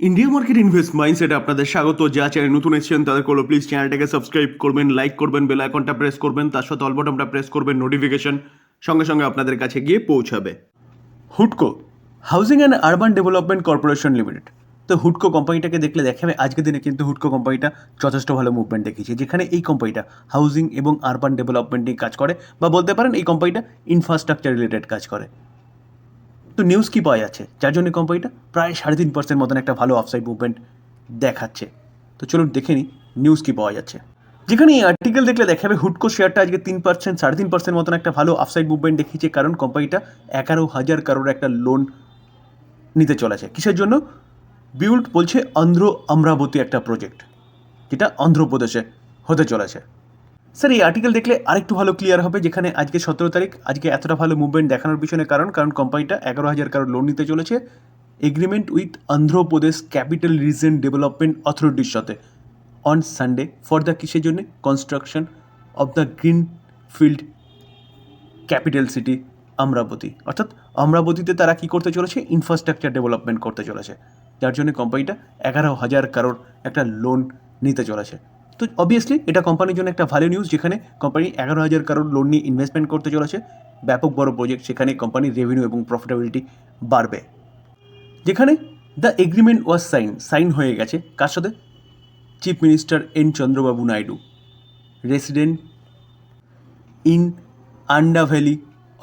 India market invest mindset আপনাদের স্বাগত। যা চ্যানেল নতুন এসেছেন, তাদের করল প্লিজ চ্যানেলটাকে সাবস্ক্রাইব করবেন লাইক করবেন বেল আইকনটা প্রেস করবেন, তার সাথে অলবটনটা প্রেস করবেন নোটিফিকেশন সঙ্গে সঙ্গে আপনাদের কাছে গিয়ে পৌঁছাবে। হুডকো housing and urban development corporation limited তো হুডকো কোম্পানিটাকে দেখলে দেখাবে, আজকের দিনে কিন্তু হুডকো কোম্পানিটা যথেষ্ট ভালো মুভমেন্ট দেখিয়েছে, যেখানে এই কোম্পানিটা হাউজিং এবং আরবান ডেভেলপমেন্ট নিয়ে কাজ করে, বা বলতে পারেন এই কোম্পানিটা ইনফ্রাস্ট্রাকচার রিলেটেড কাজ করে। তো নিউজ কি পাওয়া যাচ্ছে? যার জন্য কোম্পানিটা প্রায় সাড়ে তিন পার্সেন্ট মতন একটা ভালো অফসাইড মুভমেন্ট দেখাচ্ছে। তো চলুন দেখে নিই নিউজ কি পাওয়া যাচ্ছে। যেখানে এই আর্টিকেল দেখলে দেখাবে হুডকো শেয়ারটা আজকে তিন পার্সেন্ট সাড়ে তিন পার্সেন্ট মতন একটা ভালো আফসাইড মুভমেন্ট দেখিয়েছে, কারণ কোম্পানিটা এগারো হাজার কারোর একটা লোন নিতে চলেছে। কিসের জন্য? বিউল্ট বলছে অন্ধ্র অমরাবতী একটা প্রজেক্ট যেটা অন্ধ্রপ্রদেশে হতে চলেছে। স্যার এই আর্টিকেল দেখলে আরেকটু ভালো ক্লিয়ার হবে, যেখানে আজকে সতেরো তারিখ, আজকে এতটা ভালো মুভমেন্ট দেখানোর পিছনে কারণ কারণ কোম্পানিটা এগারো হাজার কারোর লোন নিতে চলেছে। Agreement with Andhra Pradesh capital region development অথরিটির সাথে। অন সানডে ফর দ্য কিসের জন্য? Construction of the green field capital city Amaravati অর্থাৎ অমরাবতীতে তারা কি করতে চলেছে? ইনফ্রাস্ট্রাকচার ডেভেলপমেন্ট করতে চলেছে। যার জন্য কোম্পানিটা এগারো হাজার কারোর একটা লোন নিতে চলেছে। তো অবভিয়াসলি এটা কোম্পানির জন্য একটা ভালো নিউজ যেখানে কোম্পানি এগারো হাজার কারোর লোন নিয়ে ইনভেস্টমেন্ট করতে চলেছে। ব্যাপক বড় প্রজেক্ট সেখানে কোম্পানির রেভিনিউ এবং প্রফিটেবিলিটি বাড়বে। যেখানে the agreement was sign sign হয়ে গেছে। কার সাথে? Chief minister N Chandrababu Naidu resident in Undavalli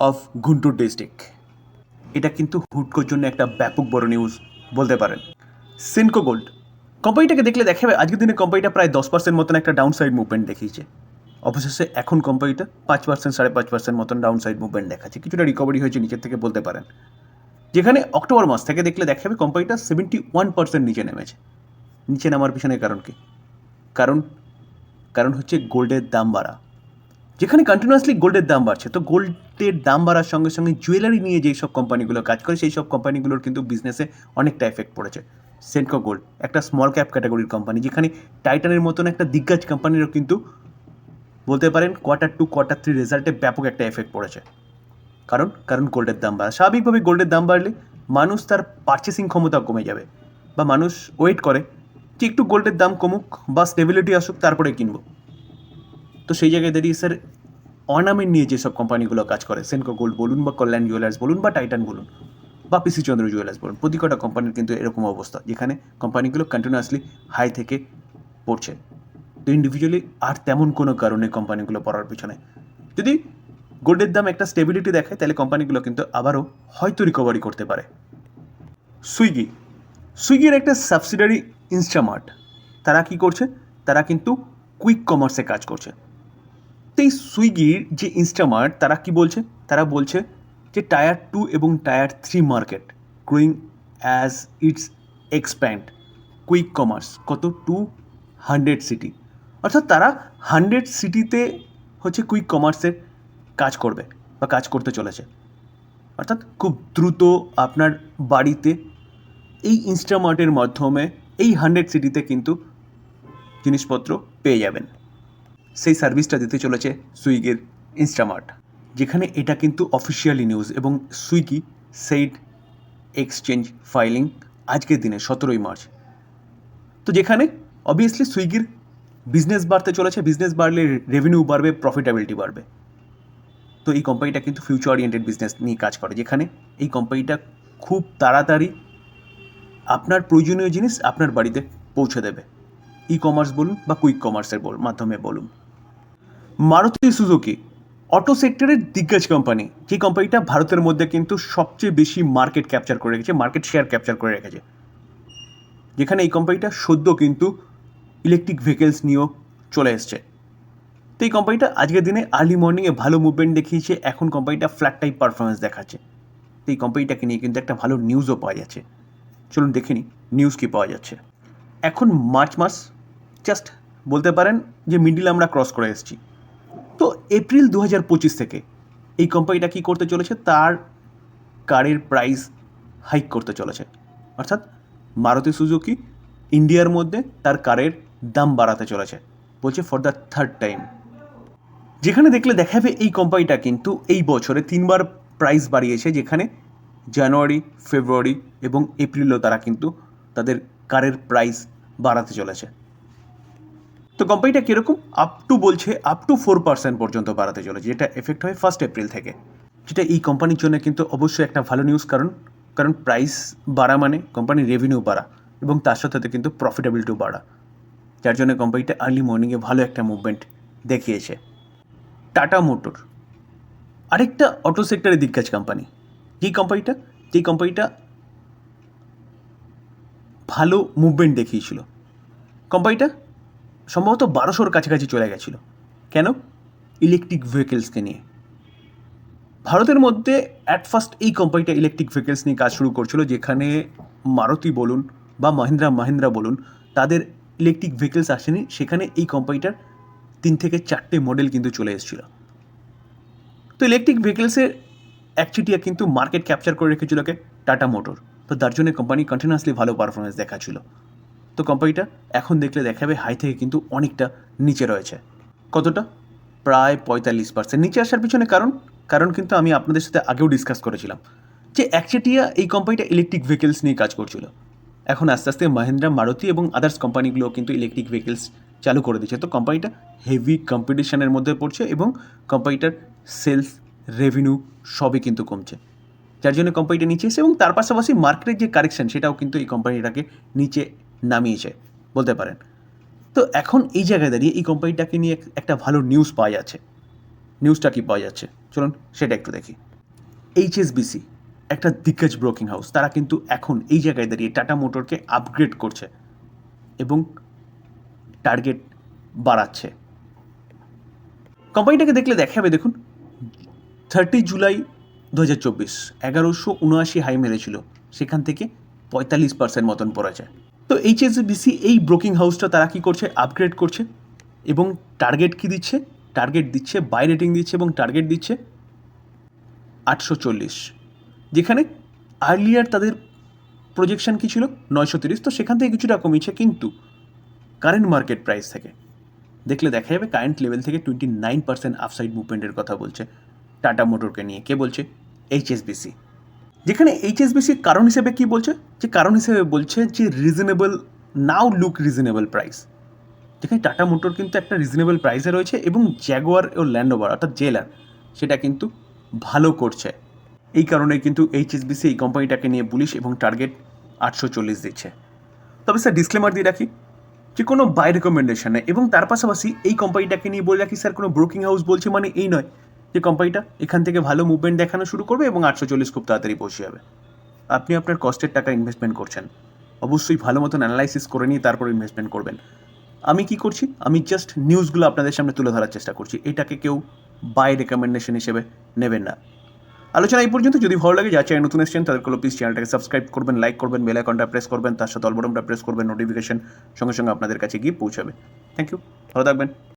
of Guntur district এটা কিন্তু হুডকোর জন্য একটা ব্যাপক বড় নিউজ বলতে পারেন। সিনকো গোল্ড কোম্পানিটাকে দেখলে দেখাবে আজকের দিনে কোম্পানিটা প্রায় দশ পার্সেন্ট মতন একটা ডাউন সাইড মুভমেন্ট দেখিয়েছে। অবশেষে এখন কোম্পানিটা পাঁচ পার্সেন্ট সাড়ে পাঁচ পার্সেন্ট মতন ডাউন সাইড মুভমেন্ট দেখাচ্ছে। কিছুটা রিকভারি হয়েছে নিচের থেকে বলতে পারেন। যেখানে অক্টোবর মাস থেকে দেখলে দেখা যাবে কোম্পানিটা সেভেন্টি ওয়ান পার্সেন্ট নিচে নেমেছে। নিচে নামার পিছনে কারণ কি? কারণ কারণ হচ্ছে গোল্ডের দাম বাড়া। যেখানে কন্টিনিউয়াসলি গোল্ডের দাম বাড়ছে, তো গোল্ডের দাম বাড়ার সঙ্গে সঙ্গে জুয়েলারি নিয়ে যেই সব কোম্পানিগুলো কাজ করে সেই সব কোম্পানিগুলোর কিন্তু বিজনেসে অনেকটা এফেক্ট পড়েছে। সেন্টকো গোল্ড একটা স্মল ক্যাপ ক্যাটাগরির কোম্পানি যেখানে টাইটানের মতন একটা দিগ্গজ কোম্পানিরও কিন্তু বলতে পারেন কোয়ার্টার টু কোয়ার্টার থ্রি রেজাল্টে ব্যাপক একটা এফেক্ট পড়েছে। কারণ কারণ গোল্ডের দাম বাড়া। স্বাভাবিকভাবে গোল্ডের দাম বাড়লে মানুষ তার পারচেসিং ক্ষমতা কমে যাবে বা মানুষ ওয়েট করে যে একটু গোল্ডের দাম কমুক বা স্টেবিলিটি আসুক, তারপরে কিনবো। তো সেই জায়গায় দাঁড়িয়ে স্যার অর্নামেন্ট নিয়ে যেসব কোম্পানিগুলো কাজ করে সেনকো গোল্ড বলুন বা কল্যাণ জুয়েলার্স বলুন বা টাইটান বলুন বা পিসি চন্দ্র জুয়েলার্স বলুন, প্রতি কটা কোম্পানির কিন্তু এরকম অবস্থা, যেখানে কোম্পানিগুলো কন্টিনিউয়াসলি হাই থেকে পড়ছে। তো ইন্ডিভিজুয়ালি আর তেমন কোনো কারণে কোম্পানিগুলো পড়ার পিছনে। যদি গোল্ডের দাম একটা স্টেবিলিটি দেখায়, তাহলে কোম্পানিগুলো কিন্তু আবারও হয়তো রিকভারি করতে পারে। সুইগি, সুইগির একটা সাবসিডারি ইনস্টামার্ট তারা কি করছে? তারা কিন্তু কুইক কমার্সে কাজ করছে। তো এই সুইগির যে ইনস্টামার্ট তারা কি বলছে? তারা বলছে যে টায়ার টু এবং tier three market growing as it's expand. Quick commerce, কত? Two hundred city. অর্থাৎ তারা হান্ড্রেড সিটিতে হচ্ছে কুইক কমার্সের কাজ করবে বা কাজ করতে চলেছে। অর্থাৎ খুব দ্রুত আপনার বাড়িতে এই ইনস্টামার্টের মাধ্যমে এই হান্ড্রেড সিটিতে কিন্তু জিনিসপত্র পেয়ে যাবেন। সেই সার্ভিসটা দিতে চলেছে সুইগির ইনস্টামার্ট। যেখানে এটা কিন্তু অফিসিয়ালি নিউজ এবং সুইগি সেইড এক্সচেঞ্জ ফাইলিং আজকের দিনে, সতেরোই মার্চ। তো যেখানে অবভিয়াসলি সুইগির বিজনেস বাড়তে চলেছে বিজনেস বাড়লে রেভিনিউ বাড়বে প্রফিটেবিলিটি বাড়বে। তো এই কোম্পানিটা কিন্তু ফিউচার ওরিয়েন্টেড বিজনেস নিয়ে কাজ করে, যেখানে এই কোম্পানিটা খুব তাড়াতাড়ি আপনার প্রয়োজনীয় জিনিস আপনার বাড়িতে পৌঁছে দেবে। ই কমার্স বলুন বা কুইক কমার্সের মাধ্যমে বলুন। মারুতি সুজুকি অটো সেক্টরের দিগ্গজ কোম্পানি যে কোম্পানিটা ভারতের মধ্যে কিন্তু সবচেয়ে বেশি মার্কেট ক্যাপচার করে রেখেছে মার্কেট শেয়ার ক্যাপচার করে রেখেছে। যেখানে এই কোম্পানিটা সদ্য কিন্তু ইলেকট্রিক ভেহিকেলস নিয়েও চলে এসছে। তো এই কোম্পানিটা আজকের দিনে আর্লি মর্নিংয়ে ভালো মুভমেন্ট দেখিয়েছে, এখন কোম্পানিটা ফ্ল্যাট টাইপ পারফরমেন্স দেখাচ্ছে। তো এই কোম্পানিটাকে নিয়ে কিন্তু একটা ভালো নিউজও পাওয়া যাচ্ছে। চলুন দেখে নিই নিউজ কী পাওয়া যাচ্ছে। এখন মার্চ মাস জাস্ট বলতে পারেন যে মিডিল আমরা ক্রস করে এসেছি। তো এপ্রিল দু হাজার পঁচিশ থেকে এই কোম্পানিটা কী করতে চলেছে? তার কারের প্রাইস হাইক করতে চলেছে। অর্থাৎ মারুতি সুজুকি ইন্ডিয়ার মধ্যে তার কারের দাম বাড়াতে চলেছে। বলছে ফর দ্য থার্ড টাইম যেখানে দেখলে দেখাবে এই কোম্পানিটা কিন্তু এই বছরে তিনবার প্রাইস বাড়িয়েছে, যেখানে জানুয়ারি, ফেব্রুয়ারি এবং এপ্রিলও তারা কিন্তু তাদের কারের প্রাইস বাড়াতে চলেছে। তো কোম্পানিটা কীরকম? আপ টু বলছে আপ টু ফোর পার্সেন্ট পর্যন্ত বাড়াতে চলেছে। যেটা এফেক্ট হয় ফার্স্ট এপ্রিল থেকে। যেটা এই কোম্পানির জন্য কিন্তু অবশ্যই একটা ভালো নিউজ কারণ কারণ প্রাইস বাড়া মানে কোম্পানির রেভিনিউ বাড়া, এবং তার সাথে কিন্তু প্রফিটেবিলিটিও বাড়া। যার জন্য কোম্পানিটা আর্লি মর্নিংয়ে ভালো একটা মুভমেন্ট দেখিয়েছে। টাটা মোটর আরেকটা অটো সেক্টরে দিগ্গজ কোম্পানি যেই কোম্পানিটা যেই কোম্পানিটা ভালো মুভমেন্ট দেখিয়েছিল। কোম্পানিটা সম্ভবত বারোশোর কাছাকাছি চলে গেছিল। কেন? ইলেকট্রিক ভেহিকেলসকে নিয়ে। ভারতের মধ্যে অ্যাট ফার্স্ট এই কোম্পানিটা ইলেকট্রিক ভেহিকেলস নিয়ে কাজ শুরু করছিল, যেখানে মারুতি বলুন বা মহিন্দ্রা মহিন্দ্রা বলুন, তাদের ইলেকট্রিক ভেহিকেলস আসেনি। সেখানে এই কোম্পানিটার তিন থেকে চারটে মডেল কিন্তু চলে এসেছিল। তো ইলেকট্রিক ভেহিকেলসের একচিটিয়া কিন্তু মার্কেট ক্যাপচার করে রেখেছিলকে টাটা মোটর তো তার জন্য কোম্পানি কন্টিনিউয়াসলি ভালো পারফরমেন্স দেখাচ্ছিল। তো কোম্পানিটা এখন দেখলে দেখাবে হাই থেকে কিন্তু অনেকটা নিচে রয়েছে। কতটা? প্রায় পঁয়তাল্লিশ পার্সেন্ট নিচে আসার পিছনে কারণ কারণ কিন্তু আমি আপনাদের সাথে আগেও ডিসকাস করেছিলাম যে একচেটিয়া এই কোম্পানিটা ইলেকট্রিক ভেহিকেলস নিয়ে কাজ করছিল। এখন আস্তে আস্তে মহিন্দ্রা, মারুতি এবং আদার্স কোম্পানিগুলো কিন্তু ইলেকট্রিক ভেহিকেলস চালু করে দিচ্ছে। তো কোম্পানিটা হেভি কম্পিটিশনের মধ্যে পড়ছে এবং কোম্পানিটার সেলস রেভিনিউ সবই কিন্তু কমছে। যার জন্য কোম্পানিটা নিচে এসে এবং তার পাশাপাশি মার্কেটের যে কারেকশন সেটাও কিন্তু এই কোম্পানিটাকে নিচে নামিয়েছে, বলতে পারেন। তো এখন এই জায়গায় দাঁড়িয়ে এই কোম্পানিটাকে নিয়ে একটা ভালো নিউজ পাওয়া যাচ্ছে। নিউজটা কি পাওয়া যাচ্ছে? চলুন সেটা একটু দেখি। এইচএসবিসি একটা দিগ্গজ ব্রোকিং হাউস তারা কিন্তু এখন এই জায়গায় দাঁড়িয়ে টাটা মোটরকে আপগ্রেড করছে এবং টার্গেট বাড়াচ্ছে। কোম্পানিটাকে দেখলে দেখাবে দেখুন থার্টি জুলাই দু হাজার চব্বিশ, এগারোশো উনআশি হাই মেরেছিল। সেখান থেকে পঁয়তাল্লিশ পার্সেন্ট মতন পড়েছে। তো এইচএসবিসি এই ব্রোকিং হাউসটা তারা কি করছে? আপগ্রেড করছে এবং টার্গেট কি দিচ্ছে? টার্গেট দিচ্ছে বাই রেটিং দিচ্ছে এবং টার্গেট দিচ্ছে আটশো চল্লিশ। যেখানে আর্লিয়ার তাদের প্রজেকশন কী ছিল? নয়শো তিরিশ। তো সেখান থেকে কিছুটা কমিয়েছে কিন্তু কারেন্ট মার্কেট প্রাইস থেকে। দেখলে দেখা যাবে কারেন্ট লেভেল থেকে টোয়েন্টি নাইন পার্সেন্ট আফসাইড মুভমেন্টের কথা বলছে। টাটা মোটরকে নিয়ে। কে বলছে? এইচএসবিসি যেখানে এইচএসবিসি কারণ হিসেবে কি বলছে? যে কারণ হিসেবে বলছে যে reasonable now look reasonable price যেখানে টাটা মোটর কিন্তু একটা রিজনেবল প্রাইসে রয়েছে এবং জ্যাগুয়ার ও ল্যান্ডোভার অর্থাৎ জেলার সেটা কিন্তু ভালো করছে। এই কারণে কিন্তু এইচএসবিসি এই কোম্পানিটাকে নিয়ে বুলিশ এবং টার্গেট আটশো চল্লিশ দিচ্ছে। তবে স্যার ডিসক্লেমার দিয়ে রাখি যে কোনো বাই রেকমেন্ডেশন এবং তার পাশাপাশি এই কোম্পানিটাকে নিয়ে বলে রাখি স্যার কোনো ব্রোকিং হাউস বলছে মানে এই নয়। যে কোম্পানিটা এখান থেকে ভালো মুভমেন্ট দেখানো শুরু করবে এবং আটশো চল্লিশ খুব তাড়াতাড়ি পৌঁছে যাবে। আপনি আপনার কস্টের টাকা ইনভেস্টমেন্ট করছেন। অবশ্যই ভালো মতন অ্যানালাইসিস করে নিয়ে তারপর ইনভেস্টমেন্ট করবেন। আমি কি করছি? আমি জাস্ট নিউজগুলো আপনাদের সামনে তুলে ধরার চেষ্টা করছি। এটাকে কেউ বাই রেকমেন্ডেশন হিসেবে নেবেন না। আলোচনা এই পর্যন্ত। যদি ভালো লাগে, যা চ্যানেল নতুন এসেছেন তাদের কোনো প্লিজ চ্যানেলটাকে সাবস্ক্রাইব করবেন লাইক করবেন বেল আইকনটা প্রেস করবেন, তার সাথে অলবটনটা প্রেস করবেন নোটিফিকেশন সঙ্গে সঙ্গে আপনাদের কাছে গিয়ে পৌঁছাবে। থ্যাংক ইউ ভালো থাকবেন।